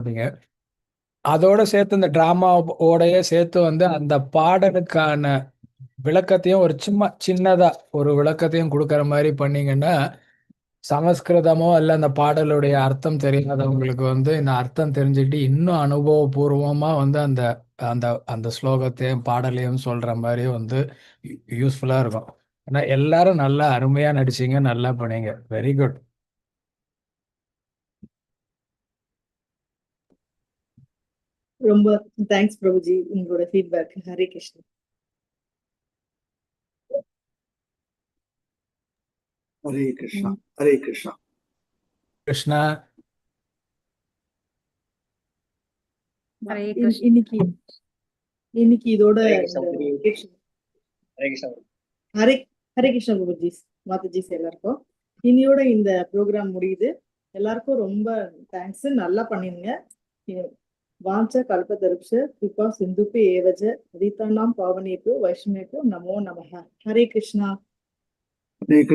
அப்படிங்க அதோட சேர்த்து இந்த டிராமாவோடய சேர்த்து வந்து அந்த பாடலுக்கான விளக்கத்தையும் ஒரு சும்மா சின்னதா ஒரு விளக்கத்தையும் கொடுக்குற மாதிரி பண்ணீங்கன்னா சமஸ்கிருதமோ அல்ல அந்த பாடலுடைய அர்த்தம் தெரியாதவங்களுக்கு வந்து இந்த அர்த்தம் தெரிஞ்சுக்கிட்டு இன்னும் அனுபவபூர்வமா வந்து அந்த அந்த அந்த ஸ்லோகத்தையும் பாடலையும் சொல்ற மாதிரி வந்து யூஸ்ஃபுல்லா இருக்கும். ஏன்னா எல்லாரும் நல்லா அருமையா நடிச்சீங்க நல்லா பண்ணீங்க. வெரி குட் ரொம்ப தேங்க்ஸ் பிரபுஜி உங்களோட ஃபீட்பேக் ஹரே கிருஷ்ணா. ஹரே கிருஷ்ணா ஹரே கிருஷ்ணா. கிருஷ்ணா. இன்னைக்கு இன்னைக்கு இதோட ஹரே ஹரே கிருஷ்ணா பிரபுஜி. மாதாஜிஸ் எல்லாருக்கும். இன்னையோட இந்த ப்ரோக்ராம் முடியுது. எல்லாருக்கும் ரொம்ப தேங்க்ஸ் நல்லா பண்ணிருங்க. வாஞ்ச கல்பதருப்ஷ கிருபா சிந்துப்பி ஏவஜ ரீதானாம் பாவனேப்பு வைஷ்ணவேப்பு நமோ நமஹ. ஹரே கிருஷ்ணா. ஹரே கிருஷ்ணா.